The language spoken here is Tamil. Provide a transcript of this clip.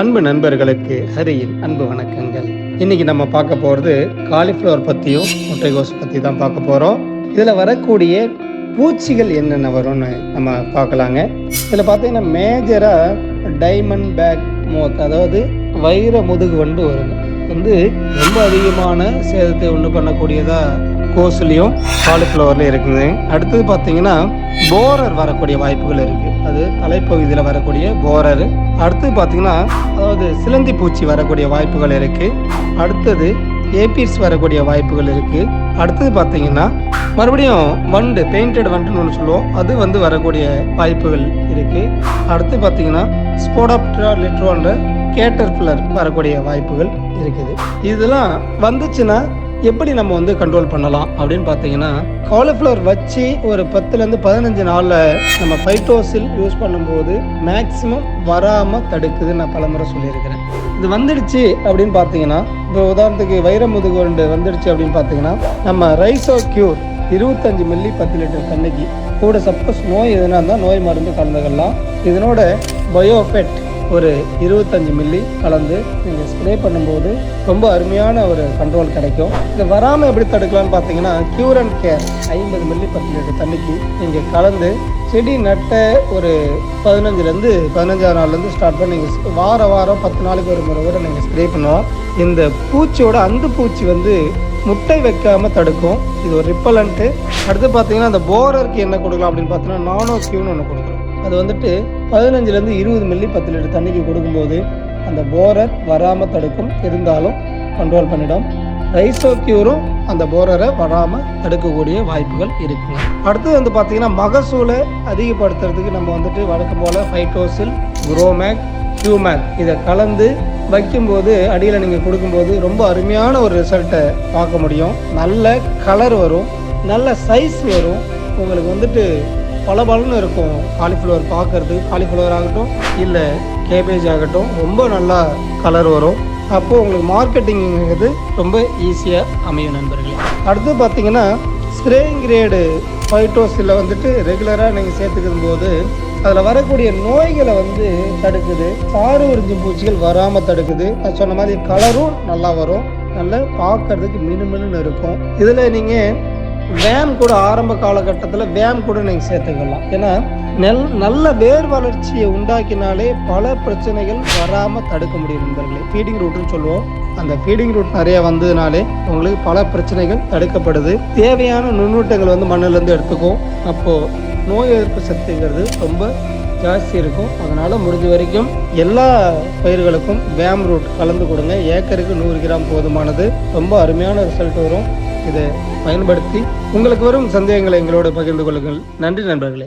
அன்பு நண்பர்களுக்கு ஹரியின் அன்பு வணக்கங்கள். இன்னைக்கு நம்ம பார்க்க போகிறது காலிஃப்ளவர் பற்றியும் முட்டைகோஸ் பற்றி தான் பார்க்க போகிறோம் இதில் வரக்கூடிய பூச்சிகள் என்னென்ன வரும்னு நம்ம பார்க்கலாங்க. இதில் பார்த்தீங்கன்னா மேஜராக டைமண்ட் பேக் மோத் அதாவது வைர முதுகு வண்டு வருங்க. வந்து ரொம்ப அதிகமான சேதத்தை ஒன்று பண்ணக்கூடியதா கோஸ்லையும் காலிஃப்ளவர்லையும் இருக்குது. அடுத்தது பார்த்தீங்கன்னா போரர் வரக்கூடிய வாய்ப்புகள் இருக்குது அது தலைப்பகுதியில் வரக்கூடிய போரர் அடுத்தது பார்த்தீங்கன்னா அதாவது சிலந்தி பூச்சி வரக்கூடிய வாய்ப்புகள் இருக்குது அடுத்தது ஏபிஸ் வரக்கூடிய வாய்ப்புகள் இருக்குது அடுத்தது பார்த்தீங்கன்னா மறுபடியும் வண்டு பெயிண்டட் வண்டுன்னு ஒன்று சொல்லுவோம். அது வந்து வரக்கூடிய வாய்ப்புகள் இருக்குது அடுத்து பார்த்தீங்கன்னா ஸ்போடாப்ட்ரா லிட்ரோன்ற கேட்டர் ஃபில்லர் வரக்கூடிய வாய்ப்புகள் இருக்குது. இதெல்லாம் வந்துச்சுன்னா எப்படி நம்ம வந்து கண்ட்ரோல் பண்ணலாம் அப்படின்னு பார்த்தீங்கன்னா காலிஃப்ளவர் வச்சு ஒரு பத்துலேருந்து பதினஞ்சு நாளில் நம்ம ஃபைட்டோசில் யூஸ் பண்ணும்போது மேக்ஸிமம் வராமல் தடுக்குதுன்னு நான் பலமுறை சொல்லியிருக்கிறேன். இது வந்துடுச்சு அப்படின்னு பார்த்தீங்கன்னா இப்போ உதாரணத்துக்கு வைர முதுகு வந்துடுச்சு அப்படின்னு பார்த்தீங்கன்னா நம்ம ரைசோ க்யூர் இருபத்தஞ்சு மில்லி பத்து லிட்டர் தண்ணிக்கு கூட சப்போஸ் நோய் எதுனா இருந்தால் நோய் மருந்து கலந்துக்கலாம். இதனோட பயோஃபெட் ஒரு இருபத்தஞ்சு மில்லி கலந்து நீங்கள் ஸ்ப்ரே பண்ணும்போது ரொம்ப அருமையான ஒரு கண்ட்ரோல் கிடைக்கும். இது வராமல் எப்படி தடுக்கலாம்னு பார்த்தீங்கன்னா கியூர் அண்ட் கேர் ஐம்பது மில்லி பத்து லிட்டர் தண்ணிக்கு நீங்கள் கலந்து செடி நட்ட ஒரு பதினஞ்சுலேருந்து பதினஞ்சாறு நாள்லேருந்து ஸ்டார்ட் பண்ணி நீங்கள் வார வாரம் பத்து நாளைக்கு ஒரு முறை கூட நீங்கள் ஸ்ப்ரே பண்ணுவோம் இந்த பூச்சியோட அந்த பூச்சி வந்து முட்டை வைக்காமல் தடுக்கும். இது ஒரு ரிப்பலண்ட்டு அடுத்து பார்த்தீங்கன்னா அந்த போரருக்கு என்ன கொடுக்கலாம் அப்படின்னு பார்த்தீங்கன்னா நானோ கியூன்னு ஒன்று கொடுக்கலாம். அது வந்துட்டு பதினஞ்சுலேருந்து இருபது மில்லி பத்து லிட்டர் தண்ணிக்கு கொடுக்கும்போது அந்த போரர் வராமல் தடுக்கும். இருந்தாலும் கண்ட்ரோல் பண்ணிடும். ரைசோக்யூரும் அந்த போரரை வராமல் தடுக்கக்கூடிய வாய்ப்புகள் இருக்குங்க அடுத்தது வந்து பார்த்தீங்கன்னா மகசூலை அதிகப்படுத்துறதுக்கு நம்ம வந்துட்டு வழக்கம் போல் ஃபைட்டோசில் குரோமேக் ஹியூமேக் இதை கலந்து வைக்கும்போது அடியில் நீங்கள் கொடுக்கும்போது ரொம்ப அருமையான ஒரு ரிசல்ட்டை பார்க்க முடியும். நல்ல கலர் வரும். நல்ல சைஸ் வரும். உங்களுக்கு வந்துட்டு பல பலன்னு இருக்கும். காலிஃப்ளவர் பார்க்கறது காலிஃப்ளவர் ஆகட்டும் இல்லை கேபேஜ் ஆகட்டும் ரொம்ப நல்லா கலர் வரும். அப்போது உங்களுக்கு மார்க்கெட்டிங்கிறது ரொம்ப ஈஸியாக அமையும் நண்பர்களே. அடுத்து பார்த்தீங்கன்னா ஸ்ப்ரேயிங் கிரேடு ஃபைட்டோஸில் வந்துட்டு ரெகுலராக நீங்கள் சேர்த்துக்கும் போது அதில் வரக்கூடிய நோய்களை வந்து தடுக்குது. சாறு உறிஞ்சும் பூச்சிகள் வராமல் தடுக்குது. நான் சொன்ன மாதிரி கலரும் நல்லா வரும். நல்லா பார்க்கறதுக்கு மினுமினுன்னு இருக்கும். இதில் நீங்கள் வேம் கூட ஆரம்ப காலகட்டத்தில் வேம் கூட நீங்கள் சேர்த்துக்கலாம். ஏன்னா நெல் நல்ல வேர் வளர்ச்சியை உண்டாக்கினாலே பல பிரச்சனைகள் வராமல் தடுக்க முடியும் நண்பர்களே. ஃபீடிங் ரூட்னு சொல்லுவோம். அந்த ஃபீடிங் ரூட் நிறைய வந்ததுனாலே உங்களுக்கு பல பிரச்சனைகள் தடுக்கப்படுது. தேவையான நுண்ணூட்டங்கள் வந்து மண்ணிலேருந்து எடுத்துக்கும். அப்போது நோய் எதிர்ப்பு சக்திங்கிறது ரொம்ப ஜாஸ்தி இருக்கும். அதனால் முடிஞ்ச வரைக்கும் எல்லா பயிர்களுக்கும் வேம் ரூட் கலந்து கொடுங்க. ஏக்கருக்கு நூறு கிராம் போதுமானது. ரொம்ப அருமையான ரிசல்ட் வரும். இதை பயன்படுத்தி உங்களுக்கு வரும் சந்தேகங்களை எங்களோடு பகிர்ந்து கொள்ளுங்கள். நன்றி நண்பர்களே.